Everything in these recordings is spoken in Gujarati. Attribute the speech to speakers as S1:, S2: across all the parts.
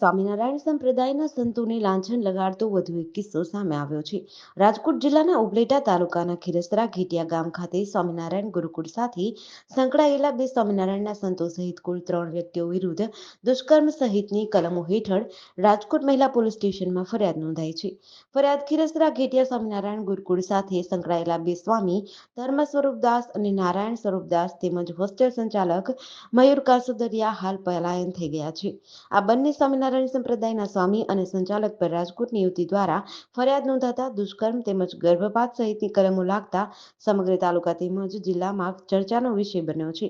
S1: સ્વામિનારાયણ સંપ્રદાયના સંતોને લાંછન લગાડતો વધુ એક કિસ્સો સામે આવ્યો છે. રાજકોટ જિલ્લાના ઉપલેટા તાલુકાના ખીરસરા ઘેટિયા ગામ ખાતે સ્વામિનારાયણ ગુરુકુળ સાથે સંકળાયેલા બે સ્વામિનારાયણના સંતો સહિત કુલ ત્રણ વ્યક્તિઓ વિરુદ્ધ દુષ્કર્મ સહિતની કલમો હેઠળ રાજકોટ મહિલા પોલીસ સ્ટેશનમાં ફરિયાદ નોંધાઈ છે. ફરિયાદ ખીરસરા ઘેટિયા સ્વામિનારાયણ ગુરુકુળ સાથે સંકળાયેલા બે સ્વામી ધર્મ સ્વરૂપદાસ અને નારાયણ સ્વરૂપદાસ તેમજ હોસ્ટેલ સંચાલક મયુર કાસુદરિયા હાલ પલાયન થઈ ગયા છે. આ બંને સ્વામિનારાયણ સંપ્રદાયના સ્વામી અને સંચાલક પર રાજકોટની યુવતી દ્વારા ફરિયાદ નોંધાતા દુષ્કર્મ તેમજ ગર્ભપાત સહિતની કલમો લાગતા સમગ્ર તાલુકા તેમજ જિલ્લામાં ચર્ચાનો વિષય બન્યો છે.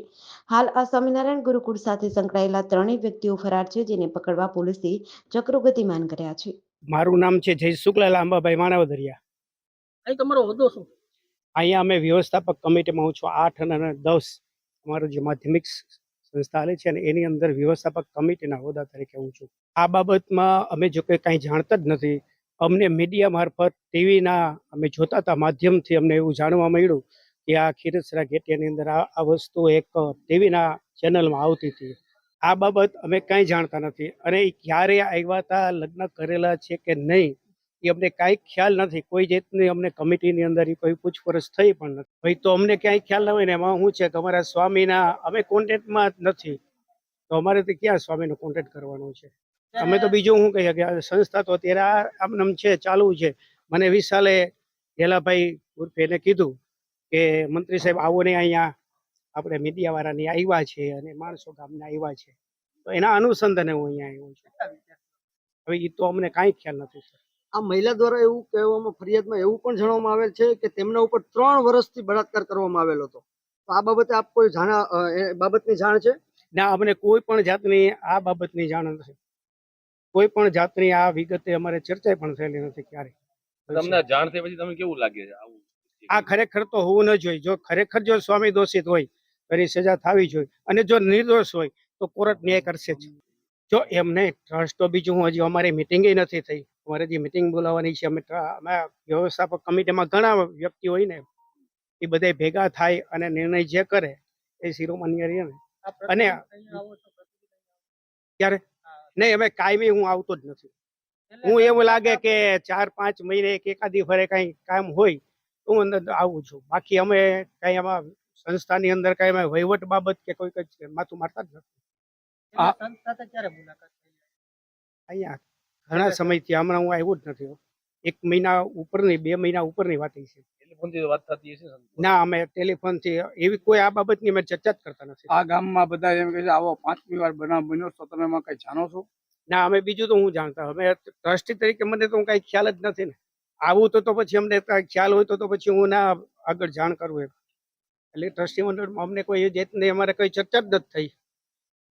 S1: હાલ આ સ્વામિનારાયણ ગુરુકુળ સાથે સંકળાયેલા ત્રણેય વ્યક્તિઓ ફરાર છે જેને પકડવા પોલીસે ચક્રો ગતિમાન કર્યા છે.
S2: મારું નામ છે જય શુક્લા લાંબાભાઈ માણાવદરિયા
S3: અહીં તમારો હોદ્દો શું?
S2: અહીંયા અમે વ્યવસ્થાપક કમિટીમાં હું છું. આઠ અને દસ અમારું જે માધ્યમિક સંસ્થા હાલે છે અને એની અંદર વ્યવસ્થાપક કમિટીના હોદ્દા તરીકે હું છું. આ બાબતમાં અમે જો કે કાંઈ જાણતા જ નથી, અમને મીડિયા મારફત ટીવીના અમે જોતા હતા, માધ્યમથી અમને એવું જાણવા મળ્યું કે આ ખીરસરા ઘેટિયાની અંદર આ વસ્તુ એક ટીવીના ચેનલમાં આવતી હતી. આ બાબત અમે કાંઈ જાણતા નથી. અને એ ક્યારે આવ્યા હતા લગ્ન કરેલા છે કે નહીં એ અમને કાંઈ ખ્યાલ નથી. કોઈ જાતની અમને કમિટીની અંદર કોઈ પૂછપરછ થઈ પણ નથી. ભાઈ તો અમને ક્યાંય ખ્યાલ ના હોય ને એમાં શું છે કે અમારા સ્વામીના અમે કોન્ટેક્ટમાં નથી. તો અમારે તો ક્યાં સ્વામીનો કોન્ટેક્ટ કરવાનો છે? અમે તો બીજું શું કહીએ કે સંસ્થા તો અત્યારે આ આમનામ છે ચાલુ છે. મને વિશાલે ગેલાભાઈ ઉર્ફે એને કીધું કે મંત્રી સાહેબ આવો ને અહીંયા. આપણે મીડિયાવાળાની આવ્યા છે અને માણસો ગામના આવ્યા છે. તો એના અનુસંધાને હું અહીંયા આવ્યો છું. હવે એ તો અમને કાંઈ ખ્યાલ નથી સર.
S3: આ મહિલા દ્વારા એવું કહેવામાં ફરિયાદમાં એવું પણ જણાવવામાં આવેલ છે કે તેમના ઉપર ત્રણ વર્ષથી બળાત્કાર કરવામાં આવેલો હતો. તો આ બાબતે આપ કોઈ જાણા બાબતની જાણ છે?
S2: ના અમને કોઈ પણ જાતની આ બાબતની જાણ નથી. કોઈ પણ જાતની આ વિગતે અમારે ચર્ચા પણ થયેલી નથી ક્યારે.
S4: તમને જાણ થઈ પછી તમે કેવું લાગે છે આવું?
S2: આ ખરેખર તો હોવું ન જોઈએ. જો ખરેખર જો સ્વામી દોષિત હોય એની સજા થવી જોઈએ. અને જો નિર્દોષ હોય તો કોર્ટ ન્યાય કરશે જ. જો એમને નહીં ટ્રસ્ટ તો બીજું હું હજી અમારી મિટિંગ નથી થઈ. અમારે જે મિટિંગ બોલાવવાની છે અમે અમે વ્યવસ્થાપક કમિટીમાં ઘણા વ્યક્તિ હોય ને એ બધા ભેગા થાય અને નિર્ણય જે કરે એ શિરોમાન્ય રહે અને ત્યારે નહીં અમે કાયમી હું આવતો જ નથી. હું એવું લાગે કે ચાર પાંચ મહિને કે એકાદી ફરે કઈ કામ હોય તો હું અંદર આવું છું. બાકી અમે કઈ આમાં સંસ્થાની અંદર કઈ અમે વહીવટ બાબત કે કોઈ કઈ માથું મારતા જ નથી. અહીંયા ઘણા સમયથી હમણાં હું આવ્યો જ નથી એક મહિના ઉપરની બે મહિના ઉપરની વાત છે.
S4: ટેલિફોનથી વાત થતી હશે ના
S2: અમે ટેલિફોનથી એવી કોઈ આ બાબતની અમે ચર્ચા જ કરતા નથી.
S5: આ ગામમાં બધા એમ કહે છે આવો પાંચમી વાર બનાવ બન્યો તો તમે એમાં કઈ જાણો છો?
S2: ના અમે બીજું તો હું જાણતા અમે ટ્રસ્ટી તરીકે મને તો કઈ ખ્યાલ જ નથી ને. આવું તો તો પછી અમને કાંઈ ખ્યાલ હોય તો તો પછી હું ના આગળ જાણ કરું એમ. એટલે ટ્રસ્ટી મંડળમાં અમને કોઈ એ જાતની અમારે કોઈ ચર્ચા જ નથી થઈ.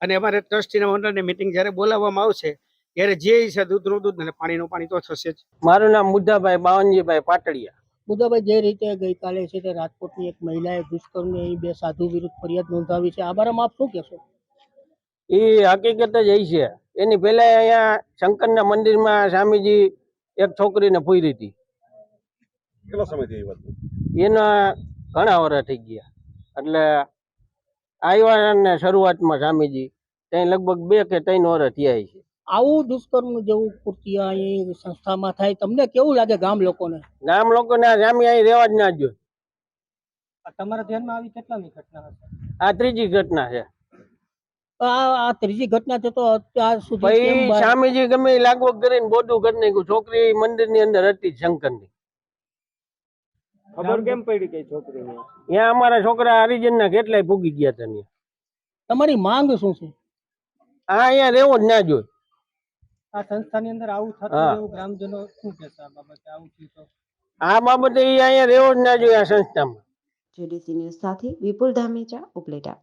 S2: અને અમારે ટ્રસ્ટીના મંડળની મિટિંગ જ્યારે બોલાવવામાં આવશે ત્યારે જે છે દૂધનું દૂધ અને પાણીનું પાણી તો થશે જ.
S6: મારું નામ મુદ્દાભાઈ બાવનજીભાઈ પાટડિયા.
S3: મુદ્દાભાઈ જે રીતે ગઈકાલે છે તે રાજકોટની એક મહિલાએ દુષ્કર્મની અહીં બે સાધુ વિરુદ્ધ ફરિયાદ નોંધાવી છે આ બારામાં આપ શું કહેશો?
S6: એ હકીકત જ એ છે. એની પહેલા અહીંયા શંકરના મંદિરમાં સ્વામીજી એક છોકરીને પૂરી હતી.
S4: કેટલો સમય થઈ વાત?
S6: એના ઘણા વર્ષ થઈ ગયા. એટલે આવ્યા ને શરૂઆતમાં સ્વામીજી ત્યાં લગભગ બે કે ત્રણ વર્ષ થયા છે.
S3: આવું દુષ્કર્મ જેવું કૃત્ય અહીં સંસ્થામાં થાય તમને કેવું લાગે ગામ લોકોને?
S6: ગામ લોકોને આ સ્વામી અહીં રહેવા જ ના જોઈએ
S3: તમારા ધ્યાનમાં આવી કેટલાની ઘટના હશે?
S6: આ ત્રીજી ઘટના છે.
S3: આ આ ત્રીજી ઘટના છે તો અત્યાર સુધી
S6: ભાઈ સ્વામીજી ગમે એ લાગવગ કરીને બોધું કરી નાખ્યું. છોકરી મંદિરની અંદર હતી જ શંકરની.
S2: ખબર કેમ પડી કઈ છોકરીને?
S6: ત્યાં અમારા છોકરા હરિજનના કેટલાય ભૂગી ગયા હતા
S3: તમારી માંગ શું છે?
S6: આ અહીંયા રહેવો જ ના જોઈએ
S3: આ સંસ્થાની અંદર આવું થતું. એવું ગ્રામજનો શું કહેશે આ બાબતે? આવું થયું તો?
S6: આ બાબતે અહીંયા રહેવો જ ના જોઈએ આ સંસ્થામાં.
S1: જેડીસી ન્યૂઝ સાથે વિપુલ ધામેચા ઉપલેટા.